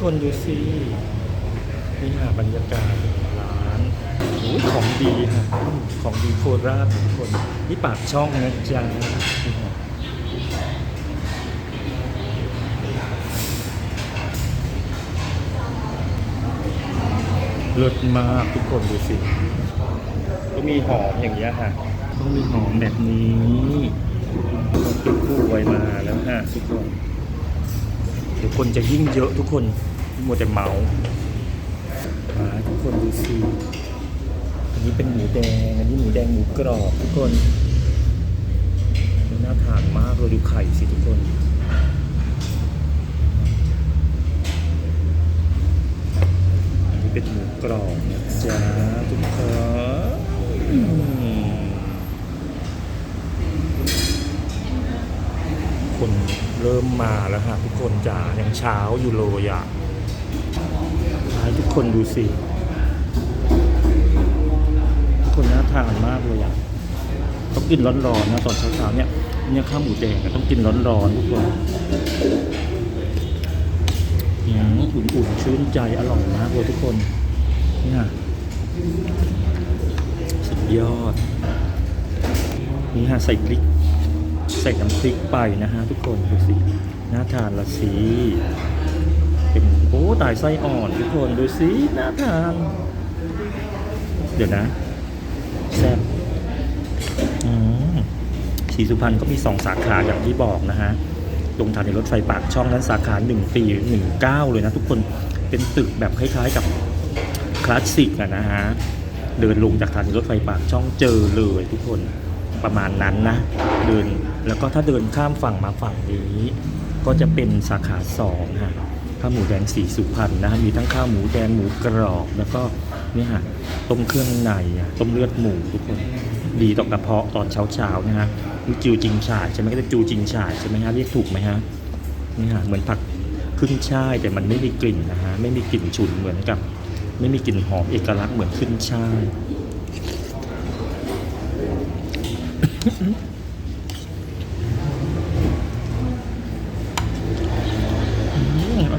คนดูสินี่ค่ะบรรยากาศร้านของดีค่ะของดีโคราชทุกคนนี่ปากช่องนะจ๊ะนี่ค่ะเลิศมากทุกคนดูสิ ก็มีหอมอย่างเงี้ยค่ะต้องมีหอมแบบนี้ต้องเป็นคู่ไว้มาแล้วฮะทุกคน เดี๋ยวคนจะยิ่งเยอะทุกคนมัวแต่เมามาทุกคนดูสิอันนี้เป็นหมูแดง อันนี้หมูแดงหมูกรอบทุกคนน่าทานมากเลยดูไข่สิทุก เริ่มมาแล้วฮะทุกคนจ๋ายังเช้าอยู่เลยอะให้ทุกคนดูสิทุกคนน่าทานมากเลยอะต้องกินร้อนๆนะตอนเช้าๆเนี่ยเนี่ยข้าวหมูแดงต้องกินร้อนๆทุกคนอืมอุ่นๆชื่นใจอร่อยมากเลยทุกคนเนี่ยสุดยอดนี่ฮะใส่พริก ส่น้ำพริกไปนะฮะทุกคนดูสิน่าทานละสิเป็นโอ้ตายไส้อ่อนทุกคนดูสิน่าทาน เดี๋ยวนะแซ่บอืมสีสุพรรณก็มีสองสาขาอย่างที่บอกนะฮะตรงทางในรถไฟปากช่องนั้นสาขาหนึ่งปีหนึ่งเก้าเลยนะทุกคนเป็นตึกแบบคล้ายๆกับคลาสสิกอะนะฮะ เดินลงจากสถานีรถไฟปากช่องเจอเลยทุกคน ประมาณนั้นนะเดินแล้วก็ถ้าเดินข้ามฝั่งมาฝั่งนี้ ก็จะเป็นสาขาสองฮะข้าวหมูแดงสีสุพรรณนะฮะมีทั้งข้าวหมูแดงหมูกรอบแล้วก็เนี่ยฮะต้มเครื่องในอะต้มเลือดหมูทุกคนดีต่อกระเพาะตอนเช้าเช้าๆนะฮะจิวจิงฉ่ายใช่ไหมก็จะจูจิงฉ่ายใช่ไหมฮะเรียกถูกไหมฮะนี่ฮะเหมือนผักขึ้นช่ายแต่มันไม่มีกลิ่นนะฮะไม่มีกลิ่นฉุนเหมือนกับ ไม่มีกลิ่นหอมเอกลักษณ์เหมือนขึ้นช่าย อ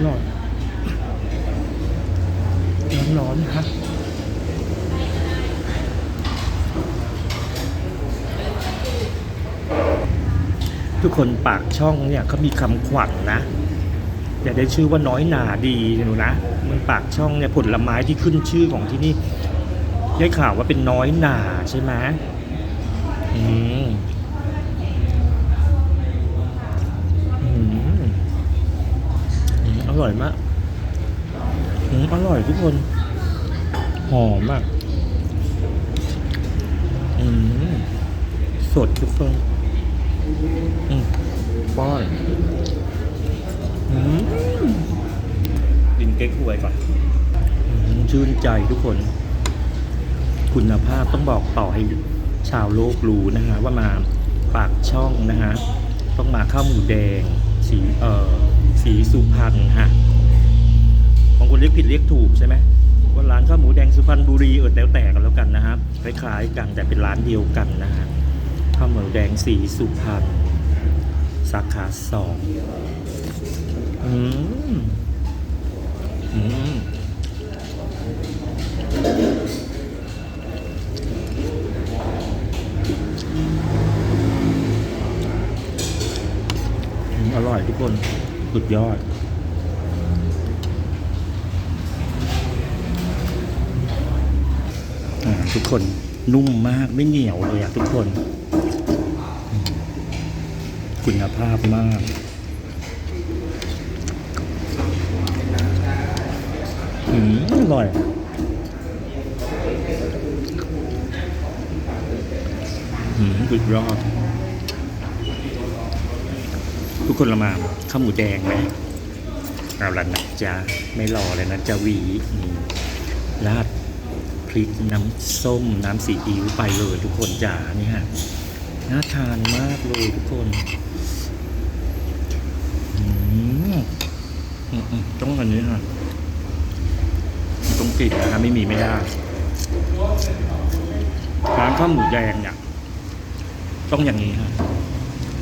ร่อยร้อนๆนะครับทุกคนปากช่องเนี่ยเขามีคำขวัญนะอย่าได้ชื่อว่าน้อยหนาดีหนูนะมันปากช่องเนี่ยผลไม้ที่ขึ้นชื่อของที่นี่ได้ข่าวว่าเป็นน้อยหนาใช่ไหม อืมอืมอร่อยมากอืมอร่อยทุกคน หอมมากอืมสดทุกคนอืมป้อนอืมดินเก๊กฮวยก่อนอืมชื่นใจทุกคน คุณภาพต้องบอกต่อให้ ชาวโลกรู้นะฮะว่ามาปากช่องนะฮะต้องมาข้าวหมูแดงสีเอ่อสีสุพรรณฮะบางคนเรียกผิดเรียกถูกใช่ไหมว่าร้านข้าวหมูแดงสุพรรณบุรีเออแล้วแต่กันแล้วกันนะฮะคล้ายๆกันแต่เป็นร้านเดียวกันนะฮะข้าวหมูแดงสีสุพรรณสาขาสองอืม อืม อืมอร่อยทุกคน สุดยอดอทุกคนนุ่มมากไม่เหนียวเลยอะทุกคน คุณภาพมากอืมอร่อยอืมสุดยอด ทุกคนละมาข้าวหมูแดงไหมเอาละนะจ๊ะไม่รอเลยนะจะหวีราดพริกน้ำส้มน้ำซีอิ๊วไปเลยทุกคนจ๋านี่ฮะน่าทานมากเลยทุกคนต้องอันนี้ฮะต้องกลิ่นนะฮะไม่มีไม่ได้ร้านข้าวหมูแดงเนี่ยต้องอย่างนี้ฮะ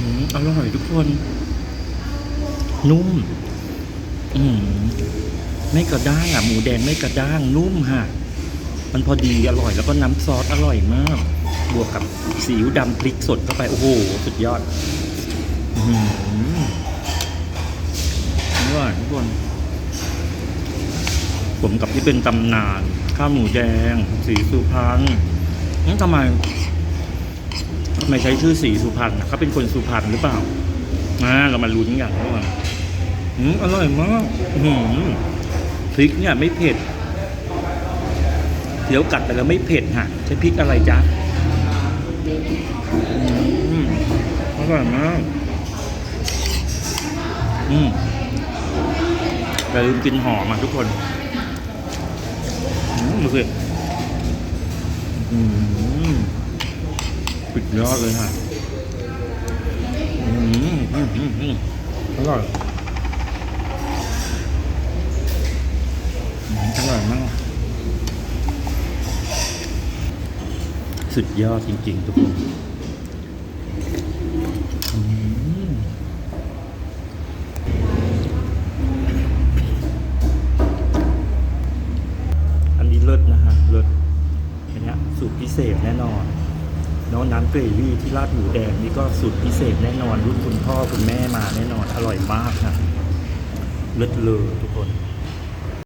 อืมอร่อยทุกคน นุ่ม อืมไม่กระด้างอะ หมูแดงไม่กระด้าง นุ่มฮะมันพอดีอร่อยแล้วก็น้ำซอสอร่อยมาก บวกกับซีอิ๊วดำพริกสดเข้าไป โอ้โห สุดยอด อืมอร่อยทุกคนผมกับที่เป็นตำนาน ข้าวหมูแดง สีสุพรรณนั่นทำไมทำ ไม่ใช้ชื่อสีสุพรรณเขาเป็นคนสุพรรณหรือเปล่าอาเรามาลุ้นอย่างนี้ว่าอืมอร่อยมากอืมพริกเนี่ยไม่เผ็ดเดี๋ยวกัดไปแล้วไม่เผ็ดฮะใช้พริกอะไรจ๊ะอืมอร่อยมากอืมอย่าลืมกินหอมอะทุกคนอืมดูสิอืม สุดยอดเลยฮะอืมอืมอืมอืมอร่อยอร่อยมากสุดยอดจริง ๆ ทุกคนอันนี้เลิศนะฮะเลิศอันนี้สูตรพิเศษแน่นอน น้องน้ำเกรวี่ที่ราดหมูแดงนี่ก็สูตรพิเศษแน่นอนรุ่นคุณพ่อคุณแม่มาแน่นอนอร่อยมากนะเลิศเลยทุกคน